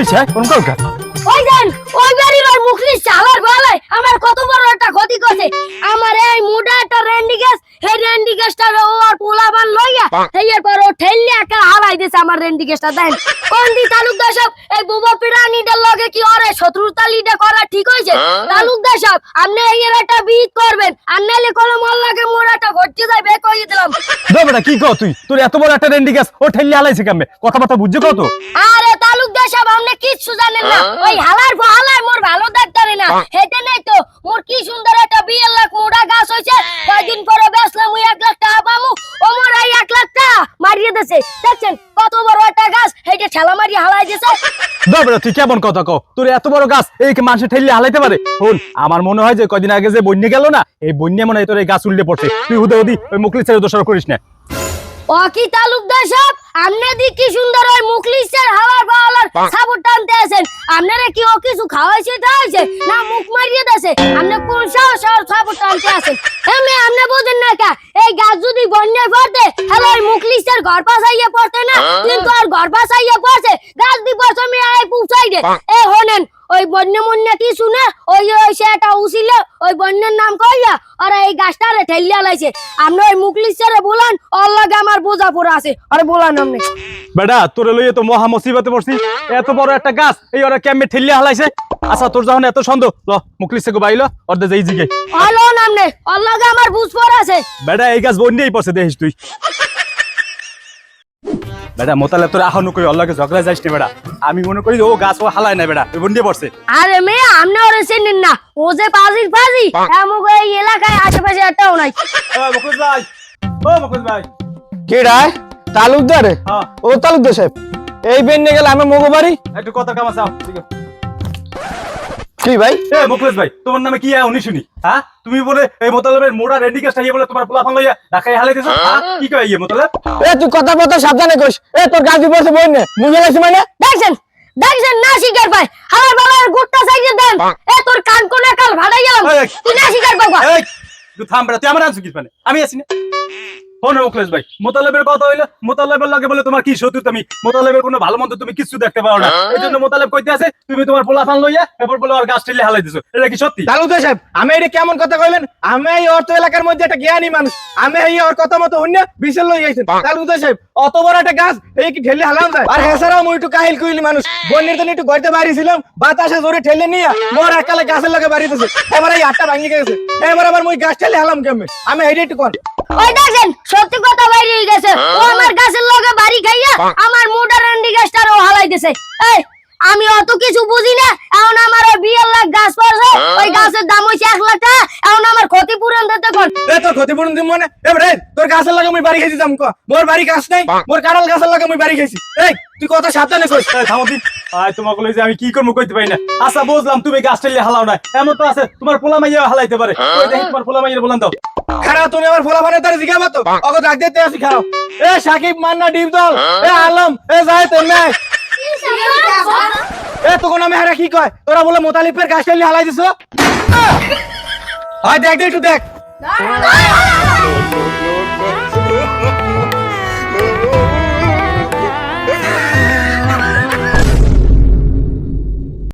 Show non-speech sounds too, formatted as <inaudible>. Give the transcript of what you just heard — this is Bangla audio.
হয়েছে কোন কাউকে ওই দেন ওই বাড়ির ওই মুখলি চালার আমার কত বড় একটা ক্ষতি করছে। আমার এই মুডা একটা রেন্ডি গ্যাস সেই রেন্ডি গ্যাসটা ও আর পোলাবান লইয়া এই এরপর ও ঠেললে একটা হালাই দিছে আমার রেন্ডি গ্যাসটা দেন। তালুকদার সাহেব এই বুবো পিরানিটার লগে কি ওরে শত্রুতা লিডা করা ঠিক হইছে? তালুকদার সাহেব আপনি এই এর একটা বিট করবেন। আর নাইলে কোনো মল্লাকে মোড়াটা ঘটতে যাই বে কইয়ে দিলাম। দে বেটা কি কও তুই? তোর এত বড় একটা রেন্ডি গ্যাস ও ঠেললে হালাইছে কেমনে? কথাবার্তা বুঝছে কত? আরে তালুকদার সাহেব কিচ্ছু জানেন না। ওই হালার ফহালায় মোর ভালো ডাক্তারে না। হেটে নাই তো। মোর কি সুন্দর একটা বিয়ে লাখ মোড়া গাছ হইছে। কয়দিন পরে বেচলাম মুই এক লাখ টাকা পামু ও মোর এই এক লাখ টাকা মারিয়ে দিছে। দেখছেন কত বড় একটা গাছ। হেটে ঠেলা মারিয়ে হালাই দিছে। <laughs> বেটা তুই কেমন কথা কও? তোর এত বড় গাছ এই কি মানুষে ঠেললে হালাইতে পারে? শুন আমার মনে হয় যে কয়দিন আগে যে বন্যা গেল না এই বন্যা মনে হয় তোর এই গাছ উল্টে পড়ছে। তুই হুদে হুদি ওই মুকলি ছেড়ে দোষারোপ করিস না। ও কি তালুকদার সাহেব আপনি দি কি সুন্দর ওই মুখলিশের হাওয়ার বাওয়ালার সাবুর টানতে আছেন? আপনারা কি ও কিছু খাওয়াইছে খাওয়াইছে না মুখ মারিয়ে দেছে আপনি কোন সাহস আর সাবুর টানতে আছেন? এমনি আপনি বোঝেন না কা? এই গাছ যদি বন্যায় পড়তে হ্যালো ওই মুখলিশের ঘর পাশাইয়ে পড়তে না? কিন্তু আর ঘর পাশাইয়ে পড়ছে গাছ দি আমি এই পৌঁছাই দে। হনেন ওই বন্যা মন্যা কি শুনে? ওই ওই সেটা উছিলে ওই বন্যার নাম কইয়া আর এই গাছটারে ঠেলিয়া লাইছে। আপনি ওই বলান ওর লাগে আমার বোঝা পড়া আছে। আরে বলান আপনি। বেটা তোরে লইয়ে তো মহা মুসিবতে পড়ছি। এত বড় একটা গাছ এই ওরা কেমনে ঠেললে হালাইছে? আচ্ছা তোর যখন এত সন্দেহ ল মুকলি সে বাইলো অর্ধে যাই জিগে। হলো নামনে ওর লাগে আমার বুঝ পড়া আছে। বেটা এই গাছ বন্যেই পড়ছে দেখিস তুই। বেটা মোতালে তোর আহনু কই অল্লাহকে ঝগড়া যাইস না বেটা? আমি মনে করি ও গাছ ও হালায় না বেটা ওই পড়ছে। আরে মেয়ে আপনি ওরে চেনেন না ও যে পাজি পাজি এমন এই এলাকায় আশেপাশে একটাও নাই। মুকুল ভাই ও মুকুল ভাই। কে রায় তালুকদার? হ্যাঁ। ও তালুকদার সাহেব। এই বেন্নে গেলে আমি মগো বাড়ি একটু কথা কামা চাও ঠিক আছে। কি ভাই? এ মুখলেশ ভাই তোমার নামে কি উনি শুনি। হ্যাঁ? তুমি বলে এই মোতালেবের মোড়া রেডি কাজটা ইয়ে বলে তোমার পোলা ফান লইয়া ঢাকায় দিছো? হ্যাঁ? কি কয় ইয়ে মোতালেব? এ তুই কথা কথা সাবধানে কইস। এ তোর গাজি বই নে। মুই গেলাইছি মানে? দেখছেন? দেখছেন? না শিকার পাই আমার বাবার গুটটা সাইজে দেন। এ তোর কান কোনে কাল ভাড়াই গেলাম। তুই না শিকার পাবা এই তুই থাম তুই আমার আনছো কি মানে? আমি আছি না। হন মুখলেশ ভাই। মোতালেবের কথা হইল মোতালেবের লাগে বলে তোমার কি শত্রু তুমি মোতালেবের কোনো ভালো মন্দ তুমি কিছু দেখতে পাও না। এই জন্য মোতালেব কইতে আছে তুমি তোমার পোলা ফান লইয়া এরপর বলে আর গাছ ঠেলে হালাই দিছো। এটা কি সত্যি? তালুকদার সাহেব আমি এটা কেমন কথা কইলেন? আমি এই অর্থ এলাকার মধ্যে একটা জ্ঞানী মানুষ। আমি এই ওর কথা মতো অন্য বিশাল লই আইছেন। তালুকদার সাহেব অত বড় একটা গাছ এই কি ঠেলে হালাম যায়? আর হেসারাও মুই একটু কাহিল কইলি মানুষ। বন্যের তো একটু গড়তে বাড়িছিলাম বাতাসে জোরে ঠেলে নিয়ে মোর একালে গাছের লগে বাড়িতেছে। এবার এই আটটা ভাঙি গেছে। এবার আবার মুই গাছ ঠেলে হালাম কেমনে? আমি এইটা একটু কর। ওই দেখছেন সত্যি কথা বাইরে গেছে। ও আমার গাছের লগে বাড়ি খাইয়া আমার মোটার গাছটার ও হালাই দিছে। এই আমি অত কিছু বুঝি না এখন আমার ওই বিয়ের লাখ গাছ পড়ছে ওই গাছের দাম হইছে এক লাখ টাকা এখন আমার ক্ষতিপূরণ দিতে কোন? এ তোর ক্ষতিপূরণ দিম মানে? এবারে তোর গাছের লাগে মুই বাড়ি খাইছি যাম ক। মোর বাড়ি গাছ নাই মোর কারাল গাছের লাগে মুই বাড়ি খাইছি। এই তুই কথা সাবধানে কইস। থামো দি। আয় তোমাকে লই যে আমি কি করব কইতে পারি না। আচ্ছা বুঝলাম তুমি গাছ ঠেলে হালাও না এমন তো আছে তোমার পোলা মাইয়া হালাইতে পারে। ওই দেখি তোমার পোলা মাইয়ের বলান দাও। খারাপ তুমি আমার ফলা ফানে তার জিগাবা তো। ওকে ডাক দিতে আসি খারাপ এ সাকিব মান্না ডিপ দল এ আলম এ জাহেদ এ এ তো কোন মেহারা কি কয়? তোরা বলে মোতালিফের গাছ ঠেলে হালাই দিছো? হয় দেখ দেখ একটু দেখ।